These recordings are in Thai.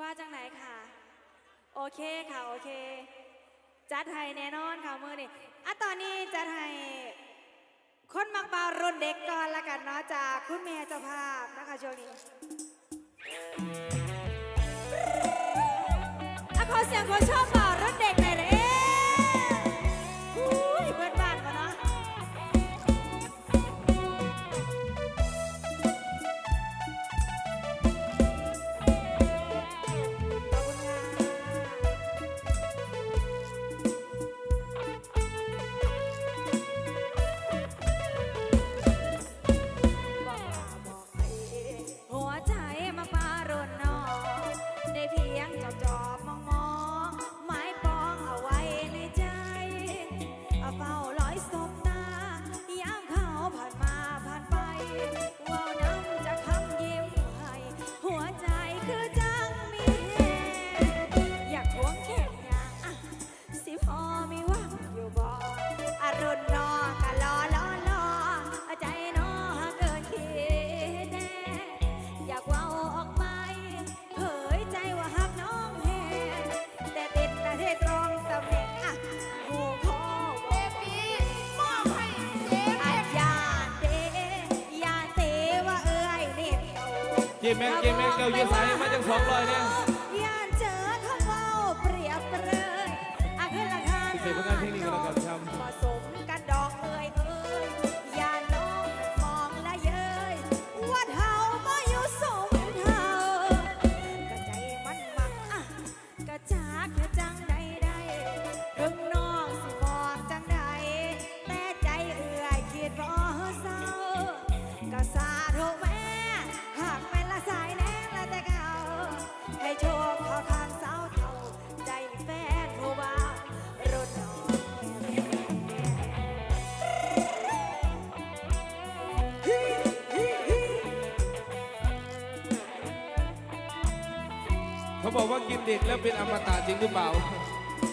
ว่าจังไหนค่ะ โอเคค่ะ โอเค จัดให้แน่นอนค่ะมือนี่อะตอนนี้จัดให้คนมักบารุ่นเด็กก่อนละกันเนาะจากคุณแม่เจ้าภาพนะคะช่วงนี้อะขอเสียงคนชอบบารุ่นเด็กหน่อย มแม็กเจมแม็กเกายืดสายมาจังสองร้อยเนี่ยย่านเจอคำเว่าเปรียบเปรยอาขึ้นราคาพิเศษผลงานเพลงนี้ก็แล้วกัน ว่ากินเด็กแล้วเป็นอมตะจริงหรือเปล่า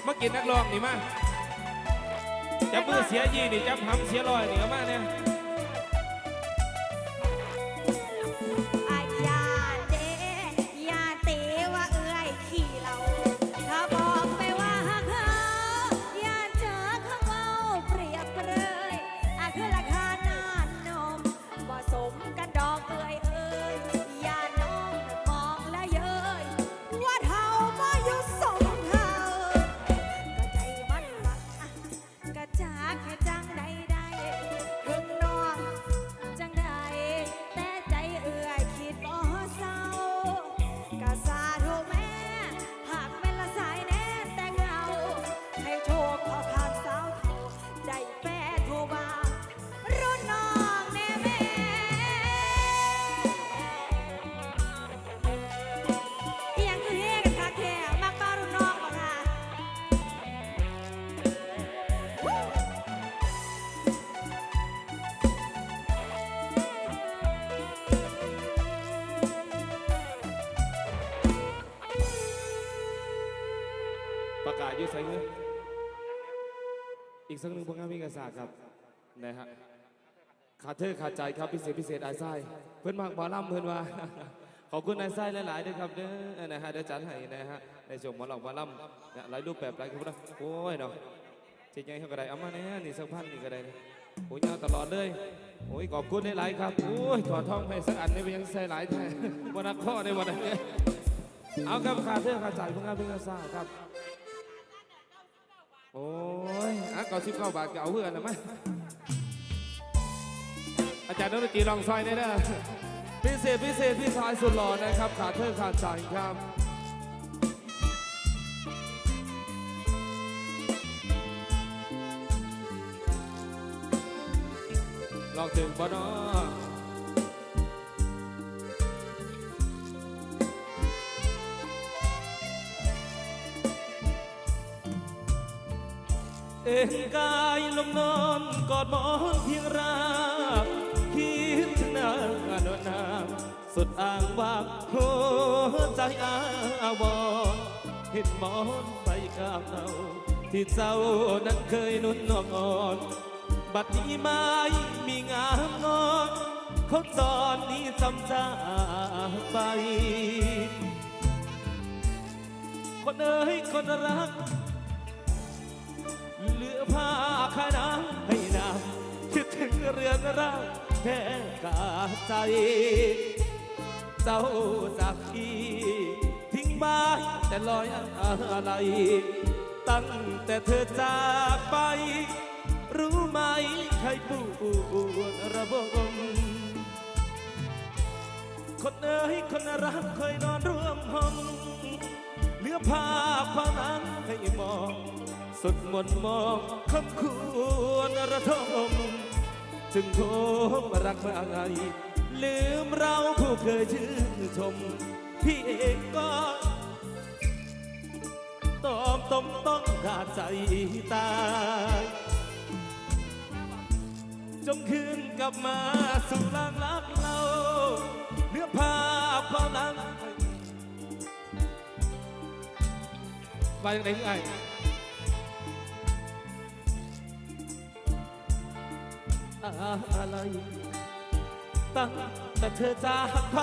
มากินนักร้องนี่มาจับมือเสียยี่นี่จับหำเสียลอยนี่เอมาเนี่ย กาศยืดสายเงินอีกสักหนึ่งผลงานเพลงกระสาครับนะฮะขาดเธอขาดใจครับพิเศษพิเศษไอ้ไส้เพื่อนมากบอลำเพื่อนว่าขอบคุณไอ้ไส้หลายๆด้วยครับเด้อนะฮะเดี๋ยวจัดให้นะฮะในช่วงหมอลำหมอลำเนี่ยหลายรูปแบบหลายคนนะโอ้ยเนาะจริงไงเขาก็ได้เอามาเนี่ยนี่สักพันนี่ก็ได้นะโอ้ยยาวตลอดเลยโอ้ยขอบคุณหลายๆครับโอ้ยถอดทองให้สักอันนี่ยังใส่หลายแท้วันนักข้อในวันนี้เอาครับขาดเธอขาดใจผลงานเพลงกระสาครับ โอ้ยอะเก้าสิบเก้าบาทก็เอาเพื่อนนะมั้ยอาจารย์ดนตรีลองซอยเนี่ยนะพิเศษพิเศษพี่ชายสุดหล่อนะครับ ขาดเธอขาดใจครับลองถึงปะเนา เอ็นกายลงนอนกอดหมอนเพียงราบคิดถึงนางอนนามสุดอ่างว่างหัวใจอาวรเห็นหมอนใบกามเนาที่เจ้านั้นเคยนุ่นนองอ่อน บัดนี้ไม่มีงามงอนเขาจอนนี้จำจากไป คนเอ้ยคนรัก ผ้าขาน้ำให้นางคิดถึงเรือนร่างแค่กาใจ เจ้าจากพี่ทิ้งบ้านแต่ลอยอะไร ตั้งแต่เธอจากไป รู้ไหมใครปวดระบมคนเอ้ยคนรักเคยนอนร่วมห้องเหลือภาพความนั้นให้มอง สุดมนมองคำควรระทม จึงโทมรักมาไงลืมเราผู้เคยชื่นชม พี่เองก็ตอมต้มต้องขาดใจตายจงคืนกลับมาสู่ลางรักเราเนื้อภาความนั้นไปยังไงไง อะไร ตั้งแต่เธอจากไป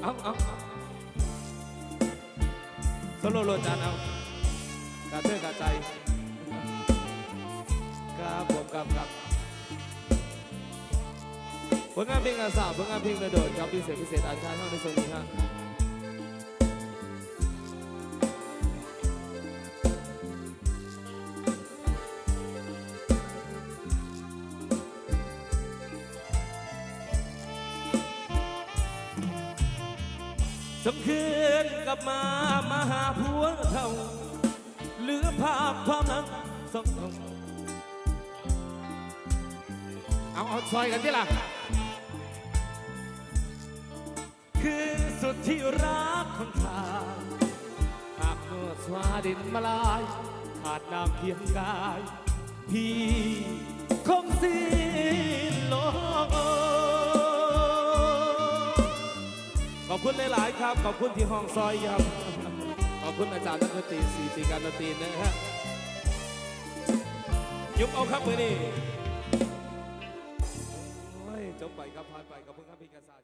เอาเอาโซโลโลจานเอากาเธอกาใจครับผมครับครับผลงานเพลงอาสาผลงานเพลงกระโดดครับพิเศษพิเศษอาชาเข้าในส่วนนี้ฮะ จงคืนกลับมามาหาผัวเท่าเหลือภาพความนั้นสองเอาเอาซอยกันที่ล่ะ คือสุดที่รักของข้าหากเมื่อสวาดินมาลาย ขาดน้ำเพียงกาย พี่คงสิ้นลม อบคุณหลาย ๆ ครับ ขอบคุณที่ห้องซอยครับ ขอบคุณอาจารย์นักดนตรีสีสีการดนตรีนะฮะยุบเอาครับมือนี่โอ้ยจบไปครับผ่านไปขอบคุณครับพี่กษาครับ